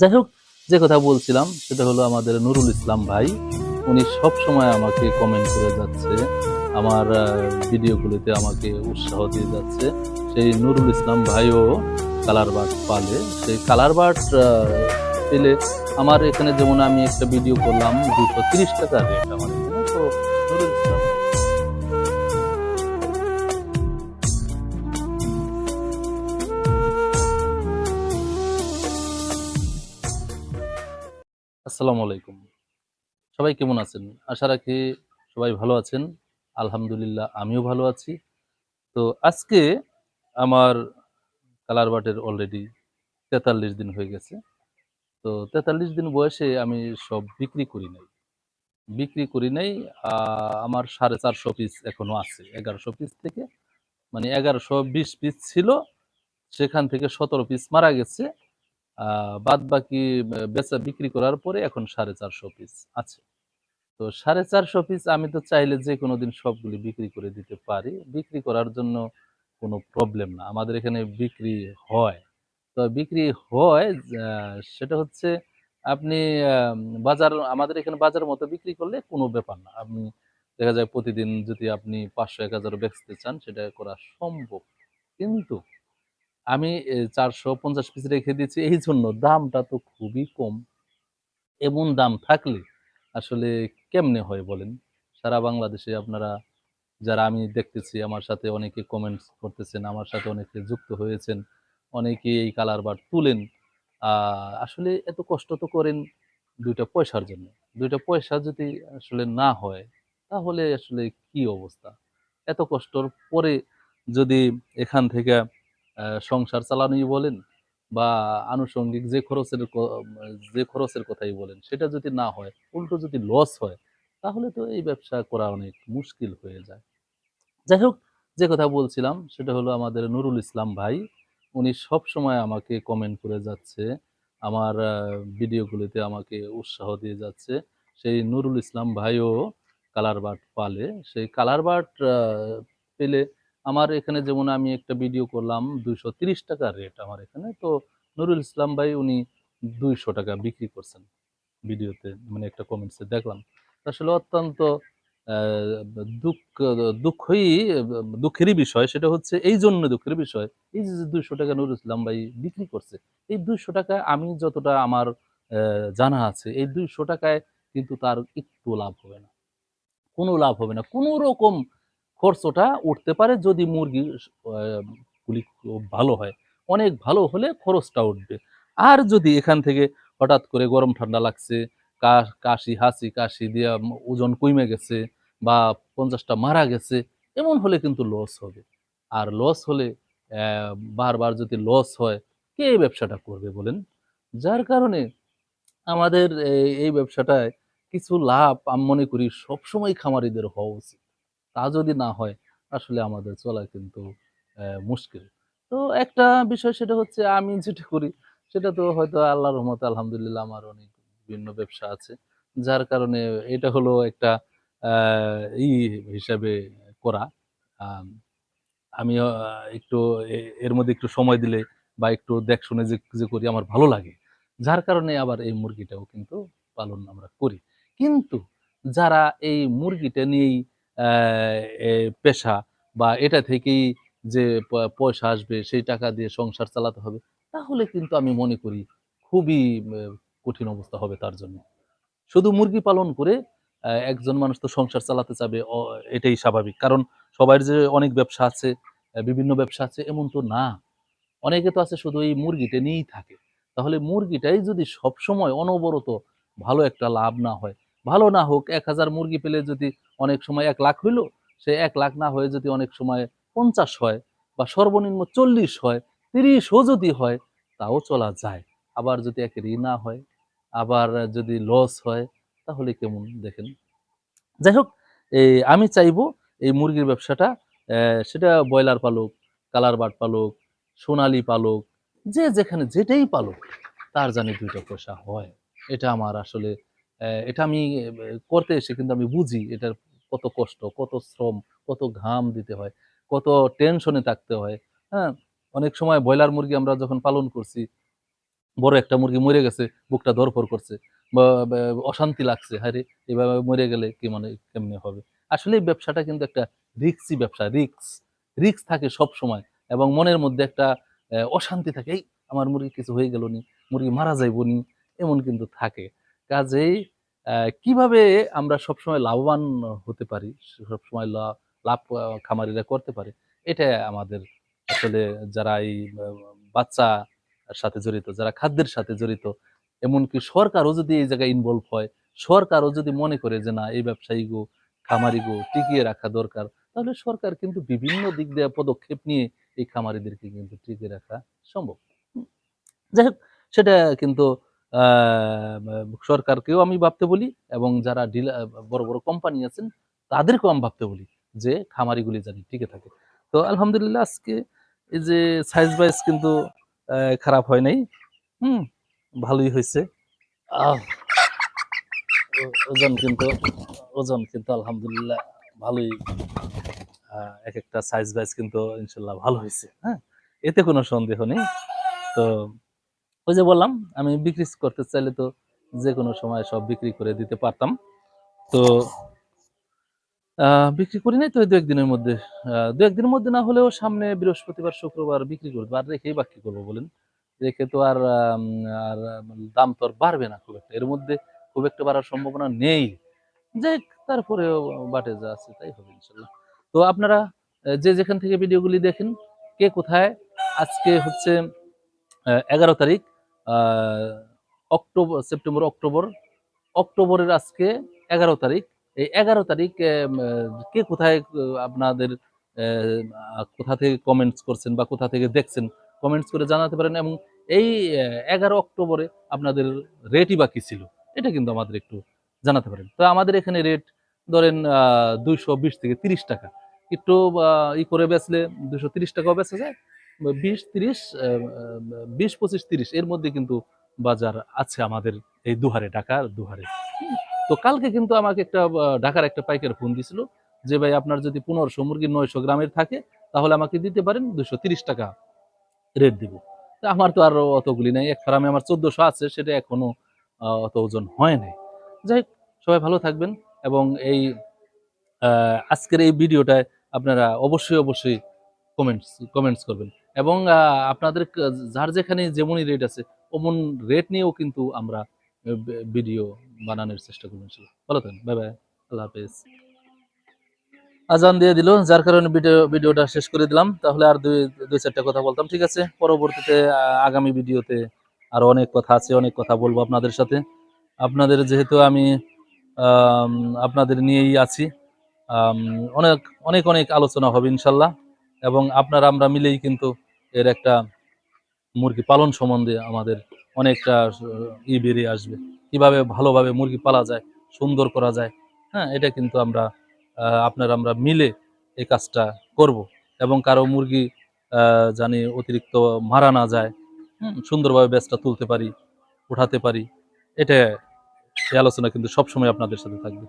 যাই হোক, যে কথা বলছিলাম, সেটা হলো আমাদের নুরুল ইসলাম ভাই। উনি সব সময় আমাকে কমেন্ট করে যাচ্ছে, আমার ভিডিওগুলিতে আমাকে উৎসাহ দিয়ে যাচ্ছে। সেই নুরুল ইসলাম ভাইও কালার বার্ড পালে। সেই কালার বার্ড পেলে আমার এখানে যেমন আমি একটা ভিডিও করলাম, দুশো তিরিশ টাকা রেট আমার এখানে তো নুরুল ইসলাম আসসালামু আলাইকুম। সবাই কেমন আছেন? আশা রাখি সবাই ভালো আছেন। আলহামদুলিল্লাহ, আমিও ভালো আছি। তো আজকে আমার কালার বাটের অলরেডি তেতাল্লিশ দিন হয়ে গেছে। তো তেতাল্লিশ দিন বয়সে আমি সব বিক্রি করি নাই। বিক্রি করি নাই আমার সাড়ে চারশো পিস এখনও আছে। এগারোশো পিস থেকে মানে এগারোশো বিশ পিস ছিল, সেখান থেকে সতেরো পিস মারা গেছে। বাদ বাকি বেচা বিক্রি করার পরে এখন সাড়ে চারশো পিস আছে। তো সাড়ে চারশো পিস আমি তো চাইলে যে কোনো দিন সবগুলি বিক্রি করে দিতে পারি। বিক্রি করার জন্য কোনো প্রবলেম না। আমাদের এখানে বিক্রি হয়। তো বিক্রি হয় সেটা হচ্ছে আপনি বাজার, আমাদের এখানে বাজার মতো বিক্রি করলে কোনো ব্যাপার না। আপনি দেখা যায় প্রতিদিন যদি আপনি পাঁচশো, এক হাজার বেচতে চান, সেটা করা সম্ভব। কিন্তু আমি চারশো পঞ্চাশ পিস রেখে দিয়েছি। এই জন্য দামটা তো খুবই কম। এমন দাম থাকলে আসলে কেমনে হয় বলেন? সারা বাংলাদেশে আপনারা, যারা আমি দেখতেছি, আমার সাথে অনেকে কমেন্টস করতেছেন, আমার সাথে অনেকে যুক্ত হয়েছেন, অনেকে এই কালার বার তুলেন। আসলে এত কষ্ট তো করেন দুইটা পয়সার জন্য। দুইটা পয়সা যদি আসলে না হয়, তাহলে আসলে কি অবস্থা? এত কষ্টর পরে যদি এখান থেকে সংসার চালানোই বলেন বা আনুষঙ্গিক যে খরচের যে খরচের কথাই বলেন, সেটা যদি না হয়, উল্টো যদি লস হয়, তাহলে তো এই ব্যবসা করা অনেক মুশকিল হয়ে যায়। যাই হোক, যে কথা বলছিলাম সেটা হলো আমাদের নুরুল ইসলাম ভাই, উনি সব সময় আমাকে কমেন্ট করে যাচ্ছে, আমার ভিডিওগুলিতে আমাকে উৎসাহ দিয়ে যাচ্ছে। সেই নুরুল ইসলাম ভাইও কালার বাট পালে, সেই কালার বাট পেলে আমার এখানে যেমন আমি একটা ভিডিও করলাম, দুইশো তিরিশ টাকা রেট আমার এখানে। তো নুরুল ইসলাম ভাই উনি দুইশো টাকা বিক্রি করছেন ভিডিওতে মানে একটা কমেন্টসে দেখলাম। আসলে অত্যন্ত দুঃখ, দুঃখই, দুঃখেরই বিষয়। সেটা হচ্ছে এই জন্য দুঃখের বিষয়। এই যে দুইশো টাকা নুরুল ইসলাম ভাই বিক্রি করছে, এই দুইশো টাকায় আমি যতটা আমার জানা আছে, এই দুইশো টাকায় কিন্তু তার একটু লাভ হবে না। কোনো লাভ হবে না। কোনো রকম খরচটা উঠতে পারে যদি মুরগি গুলি ভালো হয়। অনেক ভালো হলে খরচটা উঠবে। আর যদি এখান থেকে হঠাৎ করে গরম ঠান্ডা লাগছে কাশি, হাসি, কাশি দিয়ে ওজন কমে গেছে বা পঞ্চাশটা মারা গেছে, এমন হলে কিন্তু লস হবে। আর লস হলে বারবার যদি লস হয়, কে এই ব্যবসাটা করবে বলেন? যার কারণে আমাদের এই ব্যবসাটায় কিছু লাভ, আমি মনে করি সবসময় খামারিদের হওয়া উচিত। তা যদি না হয়, আসলে আমাদের চলা কিন্তু মুশকিল। তো একটা বিষয় সেটা হচ্ছে আমি যেটা করি, সেটা তো হয়তো আল্লাহর রহমত আলহামদুলিল্লাহ আমার অনেক বিভিন্ন ব্যবসা আছে। যার কারণে এটা হলো একটা ই হিসাবে করা। আমি একটু এর মধ্যে একটু সময় দিলে বা একটু দেখ শুনে যে যে করি আমার ভালো লাগে। যার কারণে আবার এই মুরগিটাও কিন্তু পালন আমরা করি। কিন্তু যারা এই মুরগিটা নিয়েই পেশা বা এটা থেকেই যে পয়সা আসবে, সেই টাকা দিয়ে সংসার চালাতে হবে, তাহলে কিন্তু আমি মনে করি খুবই কঠিন অবস্থা হবে তার জন্য। শুধু মুরগি পালন করে একজন মানুষ তো সংসার চালাতে চাবে এটাই স্বাভাবিক। কারণ সবার যে অনেক ব্যবসা আছে বিভিন্ন ব্যবসা আছে, এমন তো না। অনেকে তো আছে শুধু এই মুরগিটা নিয়েই থাকে। তাহলে মুরগিটাই যদি সবসময় অনবরত ভালো একটা লাভ না হয় ভালো না হোক, এক হাজার মুরগি পেলে যদি অনেক সময় এক লাখ হইল, সে এক লাখ না হয়ে যদি অনেক সময় পঞ্চাশ হয় বা সর্বনিম্ন চল্লিশ হয়, তিরিশও যদি হয়, তাও চলা যায়। আবার যদি একেরই না হয়, আবার যদি লস হয়, তাহলে কেমন দেখেন? যাই হোক এই আমি চাইব এই মুরগির ব্যবসাটা সেটা ব্রয়লার পালক, কালার বাট পালক, সোনালি পালক, যে যেখানে যেটাই পালক, তার জানি দুইটা পয়সা হয়। এটা আমার আসলে এটা আমি করতে এসে কিন্তু আমি বুঝি এটার কত কষ্ট, কত শ্রম, কত ঘাম দিতে হয়, কত টেনশনে থাকতে হয়। হ্যাঁ অনেক সময় ব্রয়লার মুরগি আমরা যখন পালন করছি, বড় একটা মুরগি মরে গেছে, বুকটা ধরফর করছে, বা অশান্তি লাগছে হারে এভাবে মরে গেলে কি মানে কেমনে হবে? আসলে ব্যবসাটা কিন্তু একটা রিক্সি ব্যবসা, রিক্স রিক্স থাকে সব সময় এবং মনের মধ্যে একটা অশান্তি থাকে, এই, আমার মুরগি কিছু হয়ে গেল নি, মুরগি মারা যাইব নি, এমন কিন্তু থাকে। কাজেই কীভাবে আমরা সবসময় লাভবান হতে পারি, সবসময় লাভ খামারিরা করতে পারে, এটা আমাদের আসলে যারা এই বাচ্চা সাথে জড়িত, যারা খাদ্যের সাথে জড়িত, এমনকি সরকারও যদি এই জায়গায় ইনভলভ হয়, সরকারও যদি মনে করে যে না, এই ব্যবসায়ী গো, খামারি গো, টিকিয়ে রাখা দরকার, তাহলে সরকার কিন্তু বিভিন্ন দিক দিয়ে পদক্ষেপ নিয়ে এই খামারিদেরকে কিন্তু টিকিয়ে রাখা সম্ভব। যাই সেটা কিন্তু সরকারকেও আমি ভাবতে বলি এবং যারা ডিলার বড় বড় কোম্পানি আছেন, তাদেরকেও আমি ভাবতে বলি যে খামারিগুলি জানি, টিকে থাকে। তো আলহামদুলিল্লাহ আজকে এই যে সাইজ বাইজ কিন্তু খারাপ হয় নাই। হুম, ভালোই হয়েছে। ওজন কিন্তু ওজন কিন্তু আলহামদুলিল্লাহ ভালোই। এক একটা সাইজ বাইজ কিন্তু ইনশাল্লাহ ভালো হয়েছে হ্যাঁ? এতে কোনো সন্দেহ নেই। তো ওই যে বললাম, আমি বিক্রি করতে চাইলে তো যে কোনো সময় সব বিক্রি করে দিতে পারতাম। তো বিক্রি করি নাই তো দু একদিনের মধ্যে। দু একদিনের মধ্যে না হলেও সামনে বৃহস্পতিবার, শুক্রবার বিক্রি করব। আর রেখেই বাকি করব বলেন। রেখে তো আর আর দাম তো আর বাড়বে না খুব একটা। এর মধ্যে খুব একটা বাড়ার সম্ভাবনা নেই। যে তারপরেও বাটে যা আছে তাই হবে ইনশাল্লাহ। তো আপনারা যে যেখান থেকে ভিডিওগুলি দেখেন, কে কোথায়? আজকে হচ্ছে এগারো তারিখ। অক্টোবর, সেপ্টেম্বর, অক্টোবর, অক্টোবরের আজকে এগারো তারিখ। এই এগারো তারিখ কে কোথায় আপনাদের কোথা থেকে কমেন্টস করছেন বা কোথা থেকে দেখছেন কমেন্টস করে জানাতে পারেন এবং এই এগারো অক্টোবরে আপনাদের রেটই বাকি ছিল, এটা কিন্তু আমাদের একটু জানাতে পারেন। তো আমাদের এখানে রেট ধরেন দুইশো বিশ থেকে তিরিশ টাকা। একটু ই করে বেচলে দুশো তিরিশ টাকাও বেচা যায় বিশ তিরিশ বিশ পঁচিশ তিরিশ, এর মধ্যে কিন্তু বাজার আছে আমাদের এই দুহারে, ঢাকার দুহারে। তো কালকে কিন্তু আমাকে একটা ঢাকার একটা পাইকার ফোন দিছিল যে, ভাই, আপনার যদি পনেরোশো মুরগি নয়শো গ্রামের থাকে, তাহলে আমাকে দিতে পারেন দুশো তিরিশ টাকা রেট দিব। আমার তো আর অতগুলি নাই, এক ফার্মে আমার চোদ্দশো আছে, সেটা এখনও অত ওজন হয় নাই। যাই সবাই ভালো থাকবেন এবং এই আজকের এই ভিডিওটায় আপনারা অবশ্যই অবশ্যই কমেন্টস কমেন্টস করবেন। এবং আপনাদের যার যেখানে যেমনই রেট আছে অমন রেট নিয়েও কিন্তু আমরা ভিডিও বানানোর চেষ্টা করব ভালো থাকেন বাই বাই আল্লাহ হাফেজ। আজান দিয়ে দিল যার কারণে ভিডিও ভিডিওটা শেষ করে দিলাম তাহলে আর দুই দুই চারটা কথা বলতাম ঠিক আছে? পরবর্তীতে আগামী ভিডিওতে আরও অনেক কথা আছে অনেক কথা বলব আপনাদের সাথে। আপনাদের যেহেতু আম, আপনাদের নিয়েই আছি অনেক অনেক অনেক আলোচনা হবে ইনশাল্লাহ এবং আপনারা আমরা মিলেই কিন্তু এর একটা মুরগি পালন সম্বন্ধে আমাদের অনেকটা ই বেরিয়ে আসবে। কীভাবে ভালোভাবে মুরগি পালা যায়, সুন্দর করা যায় হ্যাঁ এটা কিন্তু আমরা আপনারা আমরা মিলে এই কাজটা করব। এবং কারও মুরগি জানি অতিরিক্ত মারা না যায় সুন্দরভাবে ব্যাচটা তুলতে পারি, উঠাতে পারি, এটা এই আলোচনা কিন্তু সবসময় আপনাদের সাথে থাকবে।